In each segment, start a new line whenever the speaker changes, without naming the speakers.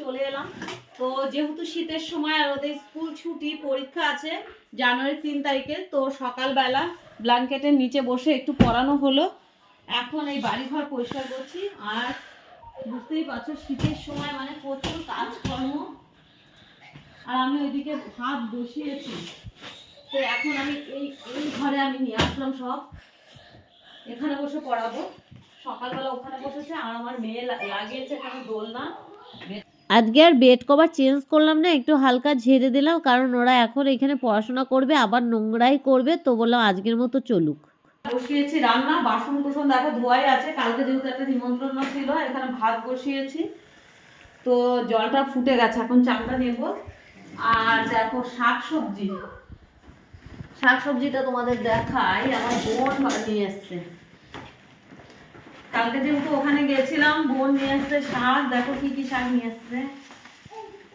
চলে এলাম। তো যেহেতু শীতের সময় আর ওদের স্কুল ছুটি, পরীক্ষা আছে জানুয়ারি তিন তারিখে, তো সকালবেলা ব্ল্যাঙ্কেটের নিচে বসে একটু পড়ানো হলো। এখন এই বাড়িঘর পরিষ্কার করছি। আর বুঝতেই পারছ, শীতের সময় মানে প্রচুর কাজকর্ম। আর আমি ওইদিকে ভাত বসিয়েছি। তো এখন আমি এই এই ঘরে আমি নিয়ে আসলাম সব। এখানে বসে পড়াবো। সকালবেলা ওখানে বসেছে। আর আমার মেয়ে লাগিয়েছে এখানে দোলনা।
আজকে আর বেড কভার চেঞ্জ করলাম না, একটু হালকা ঝেড়ে দিলাম, কারণ ওরা এখন এখানে পড়াশোনা করবে, আবার নোংরাই করবে, তো বললাম আজকের মতো চলুক।
বসিয়েছি রান্না বাসন কুসন দেখো ধোয়াই আছে, কালকে যেহেতু একটা নিমন্ত্রণ ছিল, এখানে ভাত বসিয়েছি। তো জলটা ফুটে গেছে, এখন চালটা নেব। আর দেখো শাক সবজি শাক সবজিটা তোমাদের দেখাই, আমার বোন নিয়ে এসছে। কালকে যেহেতু ওখানে গেছিলাম, বোন নিয়ে এসছে শাক, দেখো কি কি শাক নিয়ে এসছে।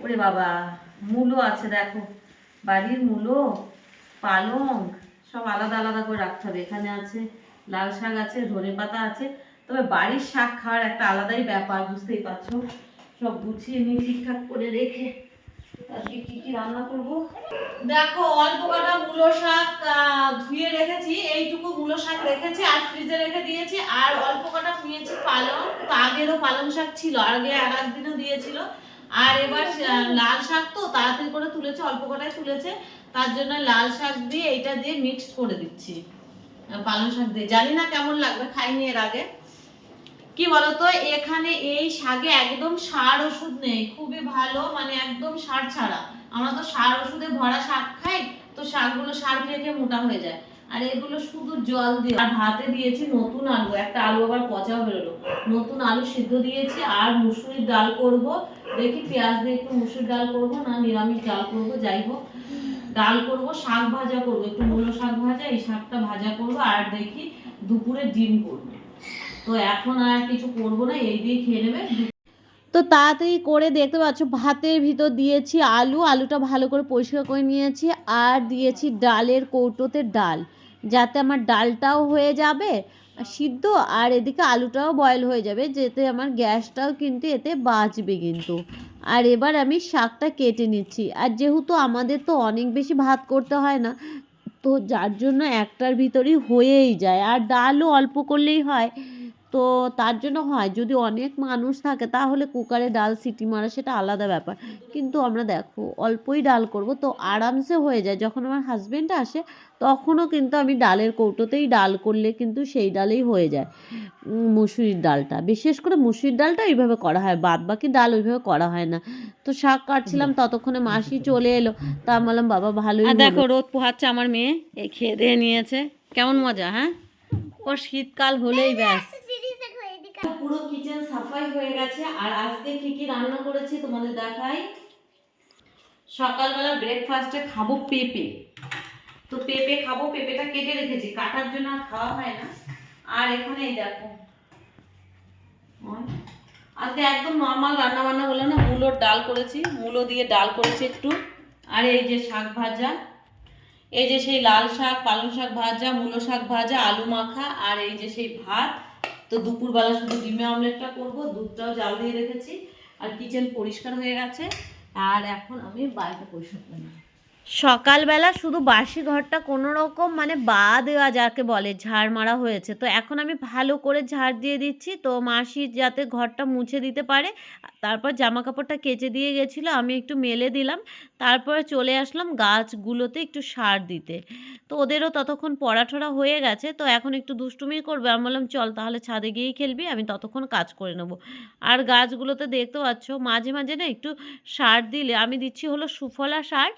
ওরে বাবা, মূলো আছে দেখো, বাড়ির মূলো, পালং, সব আলাদা আলাদা করে রাখতে হবে। এখানে আছে লাল শাক আছে, ধনে পাতা আছে। তবে বাড়ির শাক খাওয়ার একটা আলাদাই ব্যাপার, বুঝতেই পারছ? সব গুছিয়ে নিয়ে ঠিকঠাক করে রেখে আজকে কি কি রান্না করব? দেখো, অল্প কটা মূলো শাক ধুয়ে রেখেছি, এইটুকু মূলো শাক রেখেছি আর ফ্রিজে রেখে দিয়েছি। আর অল্প কটা নিয়েছি পালং, তো আগেরও পালং শাক ছিল, আগে আর একদিনও দিয়েছিল। আর এবার লাল শাক তো তাড়াতাড়ি করে তুলেছে, অল্প কটাই তুলেছে। তার জন্য লাল শাক দিয়ে এইটা দিয়ে মিক্সড করে দিচ্ছি পালং শাক দিয়ে। জানি না কেমন লাগবে, খাইনি এর আগে। কি বলতো? এখানে এই শাকে একদম সার ওষুধ নেই। খুবই ভালো মানে একদম সার ছাড়া। আমরা তো সার ওষুধে ভরা শাক খাই, তো শাকগুলো সার খেয়ে মোটা হয়ে যায়। আর এগুলো শুধু জল দিয়ে আর ভাতে দিয়েছি নতুন আলু। একটা আলু আবার পচাও বেরোলো। নতুন আলু সিদ্ধ দিয়েছি আর মুসুরির ডাল করব। দেখি পেঁয়াজ দিয়ে একটু মুসুর ডাল করব না নিরামিষ ডাল করব, যাই হোক। ডাল করব, শাক ভাজা করব। একটু মূলো শাক ভাজা, এই শাকটা ভাজা করব। আর দেখি দুপুরে ডিম করব। তো এখন আর কিছু করব না, এই দিয়ে খেয়ে নেবে।
তো তাড়াতাড়ি করে দেখতে পাচ্ছ, ভাতের ভিতর দিয়েছি আলু, আলুটা ভালো করে পরিষ্কার করে নিয়েছি আর দিয়েছি ডালের কৌটোতে ডাল, যাতে আমার ডালটাও হয়ে যাবে সিদ্ধ আর এদিকে আলুটাও বয়েল হয়ে যাবে, যেতে আমার গ্যাসটাও কিন্তু এতে বাঁচবে কিন্তু। আর এবার আমি শাকটা কেটে নিচ্ছি, আর যেহেতু আমাদের তো অনেক বেশি ভাত করতে হয় না, তো যার জন্য একটার ভিতরেই হয়েই যায়, আর ডালও অল্প করলেই হয়। তো তার জন্য হয় যদি অনেক মানুষ থাকে তাহলে কুকারে ডাল সিটি মারা সেটা আলাদা ব্যাপার। কিন্তু আমরা দেখো অল্পই ডাল করব তো আরামসে হয়ে যায়। যখন আমার হাজব্যান্ড আসে তখনও কিন্তু আমি ডালের কৌটোতেই ডাল করলে কিন্তু সেই ডালেই হয়ে যায় মুসুরির ডালটা। বিশেষ করে মুসুরির ডালটা এইভাবে করা হয় বাদ বাকি ডাল ওইভাবে করা হয় না। তো শাক কাটছিলাম ততক্ষণে মাসি চলে এলো। তা আমি বললাম বাবা ভালোই
দেখো রোদ পোহাচ্ছে আমার মেয়ে এই খেয়ে দিয়ে নিয়েছে। কেমন মজা হ্যাঁ? ও শীতকাল হলেই ব্যাস। পুরো কিচেন সাফাই হয়ে গেছে। আর আজকে কি কি রান্না করেছি তোমাদের দেখাই? সকালবেলা ব্রেকফাস্টে খাব পেঁপে। তো পেঁপে খাব, পেঁপেটা কেটে রেখেছি। কাটার জন্য আর খাওয়া হয় না। আর এখানে দেখো। আজকে একদম নর্মাল রান্না বান্না হলো না। মূলোর ডাল করেছি। মূলো দিয়ে ডাল করেছি একটু। আর এই যে শাক ভাজা। এই যে সেই লাল শাক, পালং শাক ভাজা, মূলো শাক ভাজা, আলু মাখা, আর এই যে সেই ভাত। তো দুপুরবেলা শুধু ডিমে অমলেটটা করব, দুধটাও জাল দিয়ে রেখেছি, আর কিচেন পরিষ্কার হয়ে গেছে, আর এখন আমি বাড়িতে পরিষ্কার করে নেব।
সকালবেলা শুধু বাসি ঘরটা কোনো রকম মানে বা দেওয়া যাকে বলে ঝাড় মারা হয়েছে। তো এখন আমি ভালো করে ঝাড় দিয়ে দিচ্ছি। তো মাসি যাতে ঘরটা মুছে দিতে পারে, তারপর জামা কাপড়টা কেচে দিয়ে গেছিল, আমি একটু মেলে দিলাম। তারপরে চলে আসলাম গাছগুলোতে একটু সার দিতে। তো ওদেরও ততক্ষণ পড়াঠড়া হয়ে গেছে। তো এখন একটু দুষ্টুমি করবে। আমি বললাম, চল তাহলে ছাদে গিয়েই খেলবি, আমি ততক্ষণ কাজ করে নেব। আর গাছগুলোতে দেখতে পাচ্ছ, মাঝে মাঝে না একটু সার দিলে, আমি দিচ্ছি হলো সুফলা সার।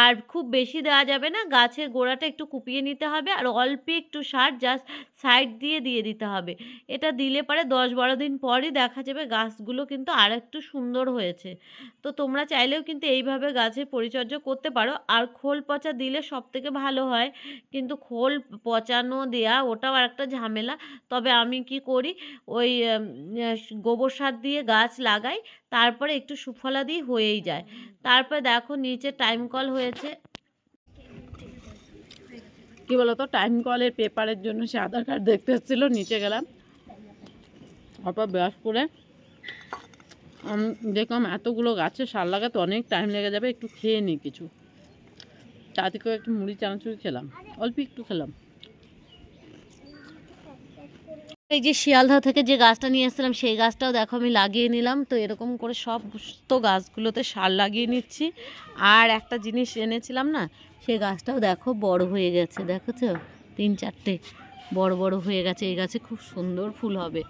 আর খুব বেশি দেওয়া যাবে না। গাছের গোড়াটা একটু কুপিয়ে নিতে হবে আর অল্প একটু সার জাস্ট সাইড দিয়ে দিয়ে দিতে হবে। এটা দিলে পরে দশ বারো দিন পরই দেখা যাবে গাছগুলো কিন্তু আর একটু সুন্দর হয়েছে। তো তোমরা চাইলেও কিন্তু এইভাবে গাছের পরিচর্যা করতে পারো। আর খোল পচা দিলে সব থেকে ভালো হয়। কিন্তু খোল পচানো দেয়া ওটাও আর একটা ঝামেলা। তবে আমি কি করি? ওই গোবর সার দিয়ে গাছ লাগাই। তারপরে একটু সুফলা দিয়ে হয়েই যায়। তারপর দেখো নিচে টাইম কল হয়েছে।
কি বলতো টাইম কলের পেপারের জন্য সে আধার কার্ড দেখতে এসেছিল, নিচে গেলাম। তারপর ব্রাশ করে দেখলাম এতগুলো গাছে সার লাগাতে অনেক টাইম লেগে যাবে, একটু খেয়ে নিই কিছু। তাতে করে একটু মুড়ি চানাচুরি খেলাম, অল্প একটু খেলাম।
এই যে শিয়ালদা থেকে যে গাছটা নিয়ে এসেছিলাম, সেই গাছটাও দেখো আমি লাগিয়ে নিলাম। তো এরকম করে সব তো গাছগুলোতে সার লাগিয়ে নিচ্ছি। আর একটা জিনিস এনেছিলাম না, সেই গাছটাও দেখো বড় হয়ে গেছে, দেখেছ? তিন চারটে বড় বড় হয়ে গেছে, এই গাছে খুব সুন্দর ফুল হবে।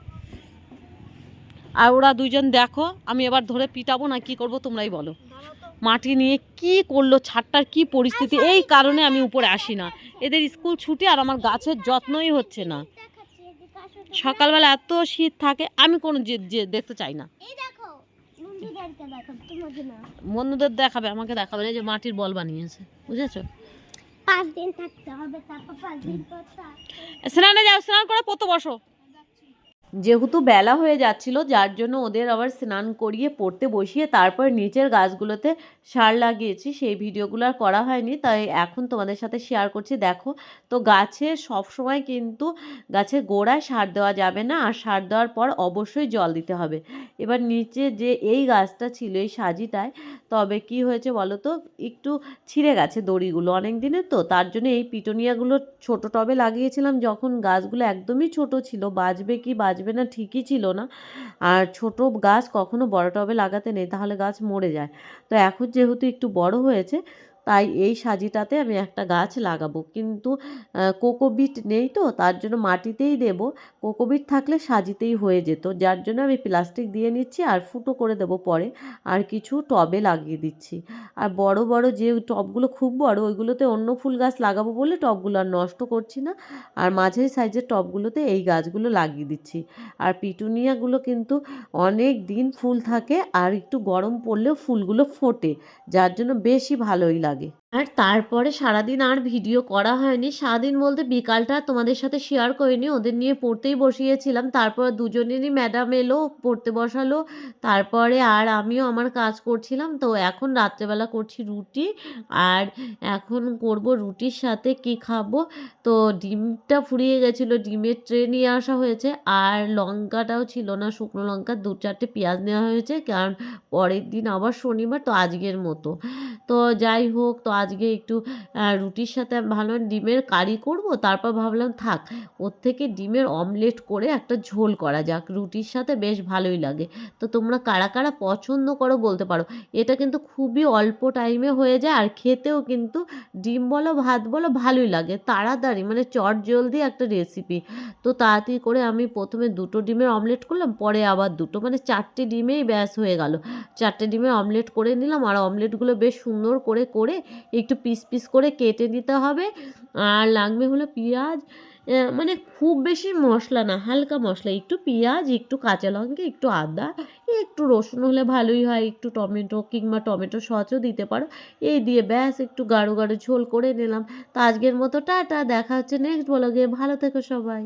আর ওরা দুজন দেখো, আমি এবার ধরে পিটাবো না, কি করব তোমরাই বলো। মাটি নিয়ে কি করল, ছাদটার কি পরিস্থিতি, এই কারণে আমি উপরে আসি না। এদের স্কুল ছুটি আর আমার গাছের যত্নই হচ্ছে না। সকালবেলা এত শীত থাকে আমি কোনো দেখতে চাই না। বন্ধুদের দেখাবে আমাকে দেখাবে এই যে মাটির বল বানিয়েছে বুঝেছ? স্নানে যাও স্নান করে পড়তে বসো। যেহেতু বেলা হয়ে যাচ্ছিল, যার জন্য ওদের আবার স্নান করিয়ে পড়তে বসিয়ে তারপর নিচের গাছগুলোতে সার লাগিয়েছি। সেই ভিডিওগুলো আর করা হয়নি, তাই এখন তোমাদের সাথে শেয়ার করছি। দেখো, তো গাছে সব সময় কিন্তু গাছের গোড়ায় সার দেওয়া যাবে না, আর সার দেওয়ার পর অবশ্যই জল দিতে হবে। এবার নিচে যে এই গাছটা ছিল, এই সাজিটায়, তবে কি হয়েছে বলো তো একটু ছিঁড়ে গেছে দড়িগুলো অনেক দিনের তো, তার জন্য এই পিটুনিয়াগুলো ছোট টবে লাগিয়েছিলাম, যখন গাছগুলো একদমই ছোট ছিল, বাজবে কি বাজবে না ঠিকই ছিল না। আর ছোট গাছ কখনো বড় টবে লাগাতে নেই, তাহলে গাছ মরে যায়। তো এখন যেহেতু একটু বড় হয়েছে তাই এই সাজিটাতে আমি একটা গাছ লাগাবো। কিন্তু কোকোবিট নেই তো, তার জন্য মাটিতেই দেব। কোকোবিট থাকলে সাজিতেই হয়ে যেত। যার জন্য আমি প্লাস্টিক দিয়ে নিচ্ছি আর ফুটো করে দেবো পরে। আর কিছু টবে লাগিয়ে দিচ্ছি। আর বড় বড় যে টবগুলো খুব বড়, ওইগুলোতে অন্য ফুল গাছ লাগাবো বলে টবগুলো আর নষ্ট করছি না। আর মাঝারি সাইজের টবগুলোতে এই গাছগুলো লাগিয়ে দিচ্ছি। আর পিটুনিয়াগুলো কিন্তু অনেক দিন ফুল থাকে আর একটু গরম পড়লেও ফুলগুলো ফোটে। যার জন্য বেশি ভালোই লাগে। আর তারপরে সারাদিন আর ভিডিও করা হয়নি। সারাদিন বলতে বিকালটা তোমাদের সাথে শেয়ার করিনি, ওদের নিয়ে পড়তেই বসিয়েছিলাম। তারপর দুজনেরই ম্যাডাম এলো, পড়তে বসালো। তারপরে আর আমিও আমার কাজ করছিলাম। তো এখন রাত্রেবেলা করছি রুটি। আর এখন করব রুটির সাথে কি খাব? তো ডিমটা ফুরিয়ে গেছিল, ডিমের ট্রে নিয়ে আসা হয়েছে। আর লঙ্কাটাও ছিল না, শুকনো লঙ্কা, দু চারটে পেঁয়াজ নেওয়া হয়েছে। কারণ পরের দিন আবার শনিবার, তো আজকের মতো। তো যাই হোক তো আজকে একটু রুটির সাথে ভালো ডিমের কারি করব, তারপর ভাবলাম থাক, ওর থেকে ডিমের অমলেট করে একটা ঝোল করা যাক, রুটির সাথে বেশ ভালোই লাগে। তো তোমরা কারা কারা পছন্দ করো বলতে পারো। এটা কিন্তু খুবই অল্প টাইমে হয়ে যায়, আর খেতেও কিন্তু ডিম বলো, ভাত বলো, ভালোই লাগে, তাড়াতাড়ি মানে চট জলদি একটা রেসিপি তো তাড়াতাড়ি করে আমি প্রথমে দুটো ডিমের অমলেট করলাম, পরে আবার দুটো মানে চারটে ডিমেই ব্যাস হয়ে গেল। চারটে ডিমের অমলেট করে নিলাম, আর অমলেটগুলো বেশ সুন্দর করে করে একটু পিস পিস করে কেটে নিতে হবে। আর লাগবে হলো পেঁয়াজ মানে খুব বেশি মশলা না, হালকা মশলা। একটু পেঁয়াজ, একটু কাঁচা লঙ্কা, একটু আদা, একটু রসুন হলে ভালোই হয়। একটু টমেটো কিংবা টমেটো সচও দিতে পারো। এই দিয়ে ব্যাস, একটু গাঢ় গাঢ় ঝোল করে নিলাম। তো আজকের মতো টাটা, দেখা হচ্ছে নেক্সট ব্লগে ভালো থেকো সবাই।